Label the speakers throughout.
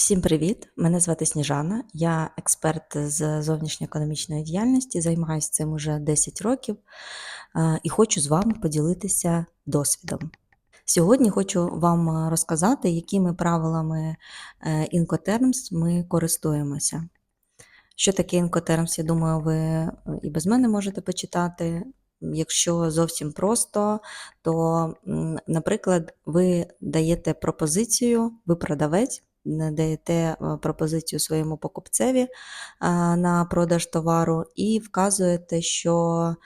Speaker 1: Всім привіт! Мене звати Сніжана. Я експерт з зовнішньоекономічної діяльності, займаюся цим уже 10 років і хочу з вами поділитися досвідом. Сьогодні хочу вам розказати, якими правилами е, Incoterms ми користуємося. Що таке Incoterms, я думаю, ви е, і без мене можете почитати. Якщо зовсім просто, то, наприклад, ви даєте пропозицію, ви продавець, не даєте е, пропозицію своєму покупцеві на продаж товару і вказуєте, що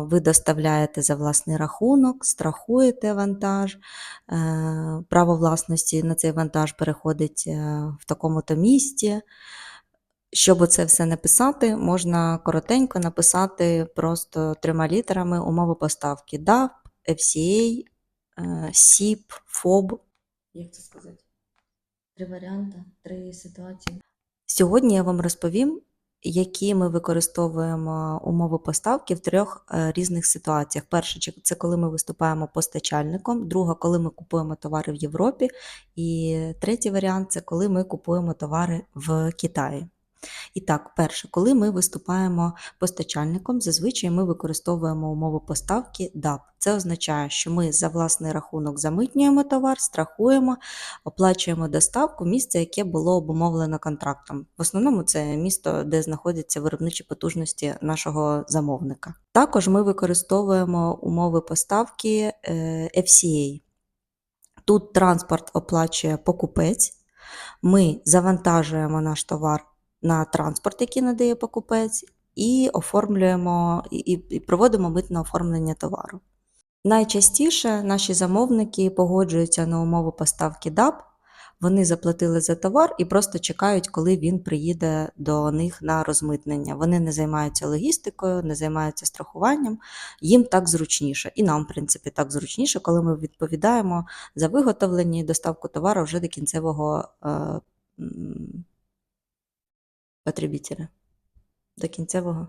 Speaker 1: ви доставляєте за власний рахунок, страхуєте вантаж, е, право власності на цей вантаж переходить е, в такому-то місті. Щоб це все написати, можна коротенько написати просто трьома літерами умови поставки DAP, FCA, е, SIP, FOB. Як це сказати? Три варіанти, три ситуації. Сьогодні я вам розповім, які ми використовуємо умови поставки в трьох е, різних ситуаціях. Перше, це коли ми виступаємо постачальником, друга, коли ми купуємо товари в Європі, і третій варіант це коли ми купуємо товари в Китаї. І так, перше, коли ми виступаємо постачальником, зазвичай ми використовуємо умови поставки DAP. Це означає, що ми за власний рахунок замитнюємо товар, страхуємо, оплачуємо доставку місце, яке було обумовлено контрактом. В основному це місто, де знаходяться виробничі потужності нашого замовника. Також ми використовуємо умови поставки е, FCA. Тут транспорт оплачує покупець. Ми завантажуємо наш товар на транспорт, який надає покупець, і оформлюємо і, і проводимо митне оформлення товару. Найчастіше наші замовники погоджуються на умови поставки DAP, вони заплатили за товар і просто чекають, коли він приїде до них на розмитнення. Вони не займаються логістикою, не займаються страхуванням, їм так зручніше. І нам, в принципі, так зручніше, коли ми відповідаємо за виготовлення і доставку товару вже до кінцевого е, м, потребителя. До кінцевого.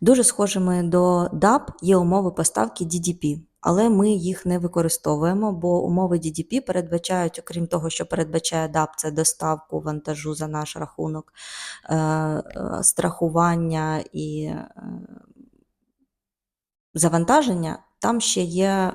Speaker 1: Дуже схожими до DAP є умови поставки DDP, але ми їх не використовуємо, бо умови DDP передбачають, окрім того, що передбачає DAP, це доставку вантажу за наш рахунок, е, е, страхування і е, завантаження, там ще є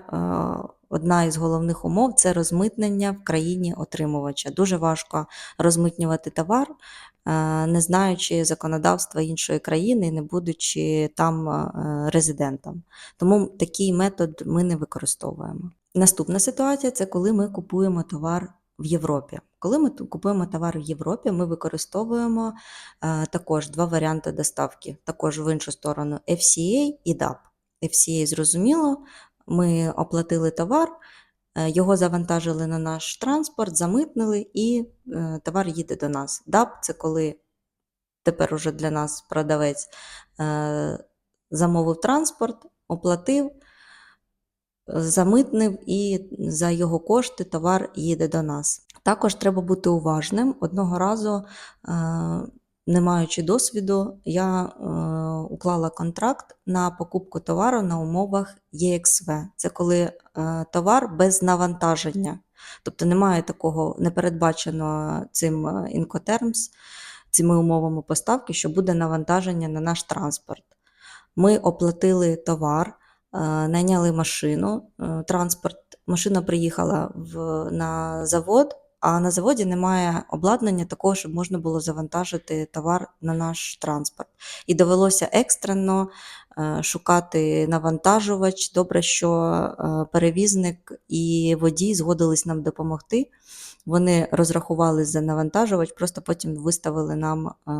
Speaker 1: одна із головних умов це розмитнення в країні отримувача. Дуже важко розмитнювати товар, е, не знаючи законодавства іншої країни, не будучи там е, резидентом. Тому такий метод ми не використовуємо. Наступна ситуація це коли ми купуємо товар в Європі. Коли ми купуємо товар в Європі, ми використовуємо е, також два варіанти доставки, також в іншу сторону FCA і DAP. FCA зрозуміло, ми оплатили товар, е, його завантажили на наш транспорт, замитнили, і е, товар їде до нас. DAP – це коли тепер уже для нас продавець е, замовив транспорт, оплатив, замитнив і за його кошти товар їде до нас. Також треба бути уважним. Одного разу, не маючи досвіду, я е, уклала контракт на покупку товару на умовах ЄXВ. Це коли е, товар без навантаження. Тобто немає такого, не передбачено цим е, Incoterms, цими умовами поставки, що буде навантаження на наш транспорт. Ми оплатили товар, е, найняли машину, е, транспорт. Машина приїхала в, на завод, а на заводі немає обладнання такого, щоб можна було завантажити товар на наш транспорт. І довелося екстрено е, шукати навантажувач. Добре, що е, перевізник і водій згодились нам допомогти. Вони розрахували за навантажувач, просто потім виставили нам е,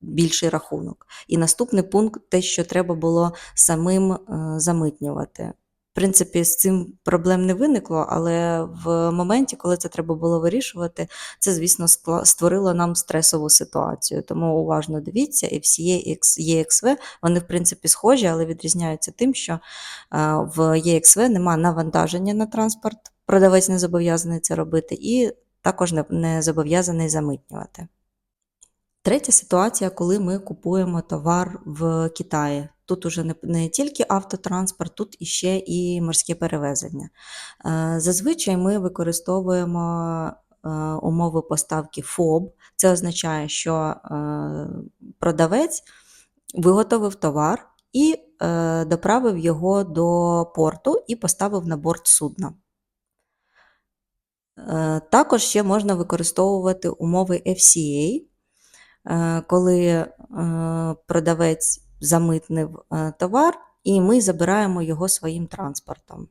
Speaker 1: більший рахунок. І наступний пункт те, що треба було самим замитнювати. Принципі, з цим проблем не виникло, але в моменті, коли це треба було вирішувати, це, звісно, створило нам стресову ситуацію. Тому уважно дивіться, і всі EXV, вони, в принципі, схожі, але відрізняються тим, що е, в EXV нема навантаження на транспорт, продавець не зобов'язаний це робити, і також не зобов'язаний замитнювати. Третя ситуація, коли ми купуємо товар в Китаї. Тут уже не, не тільки автотранспорт, тут іще і морське перевезення. Е, Зазвичай ми використовуємо е, умови поставки ФОБ. Це означає, що е, продавець виготовив товар і доправив його до порту і поставив на борт судна. Також ще можна використовувати умови FCA, коли продавець замитнив е, товар, і ми забираємо його своїм транспортом.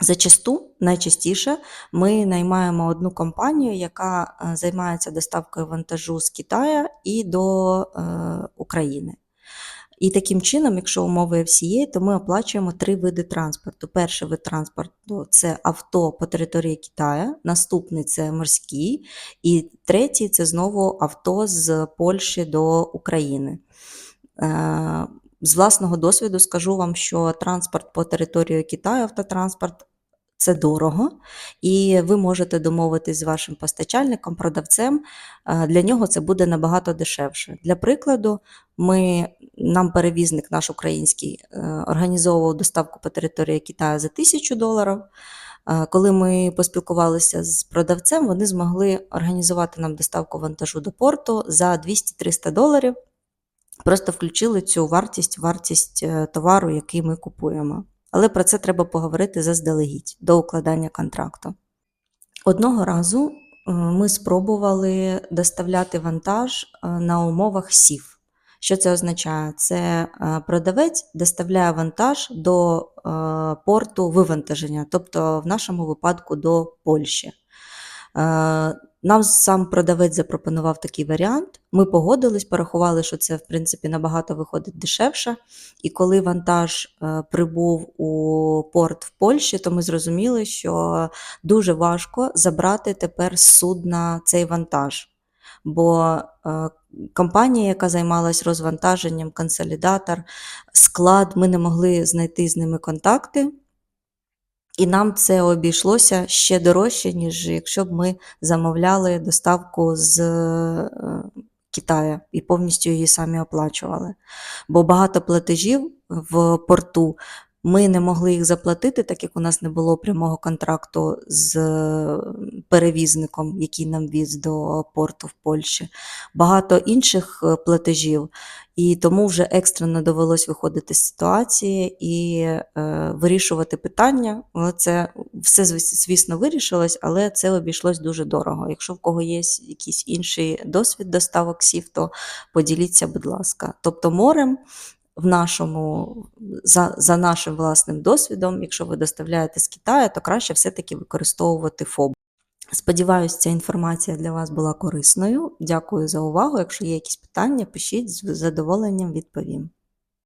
Speaker 1: Зачасту, найчастіше, ми наймаємо одну компанію, яка е, займається доставкою вантажу з Китаю і до е, України. І таким чином, якщо умови FCA, то ми оплачуємо три види транспорту. Перший вид транспорту це авто по території Китаю, наступний це морський, і третій це знову авто з Польщі до України. Е, З власного досвіду скажу вам, що транспорт по території Китаю, автотранспорт це дорого, і ви можете домовитись з вашим постачальником, продавцем. е, Для нього це буде набагато дешевше. Для прикладу, ми, нам перевізник наш український е, організовував доставку по території Китаю за 1000 доларів. Коли ми поспілкувалися з продавцем, вони змогли організувати нам доставку вантажу до порту за 200-300 доларів. Просто включили цю вартість, вартість е, товару, який ми купуємо. Але про це треба поговорити заздалегідь до укладання контракту. Одного разу е, ми спробували доставляти вантаж е, на умовах СІФ. Що це означає? Це продавець доставляє вантаж до порту вивантаження, тобто в нашому випадку до Польщі. Нам сам продавець запропонував такий варіант. Ми погодились, порахували, що це в принципі набагато виходить дешевше. І коли вантаж е, прибув у порт в Польщі, то ми зрозуміли, що дуже важко забрати тепер з судна цей вантаж. Бо е, компанія, яка займалась розвантаженням, консолідатор, склад, ми не могли знайти з ними контакти. І нам це обійшлося ще дорожче, ніж якщо б ми замовляли доставку з е, Китаю і повністю її самі оплачували. Бо багато платежів в порту ми не могли їх заплатити, так як у нас не було прямого контракту з е, перевізником, який нам віз до порту в Польщі. Багато інших е, платежів, і тому вже екстрено довелось виходити з ситуації і е, вирішувати питання. Це все, звісно, вирішилось, але це обійшлось дуже дорого. Якщо в кого є якийсь інший досвід доставок сів, то поділіться, будь ласка. Тобто морем в нашому, за, за нашим власним досвідом, якщо ви доставляєте з Китаю, то краще все-таки використовувати ФОБ. Сподіваюсь, ця інформація для вас була корисною. Дякую за увагу. Якщо є якісь питання, пишіть з задоволенням відповім.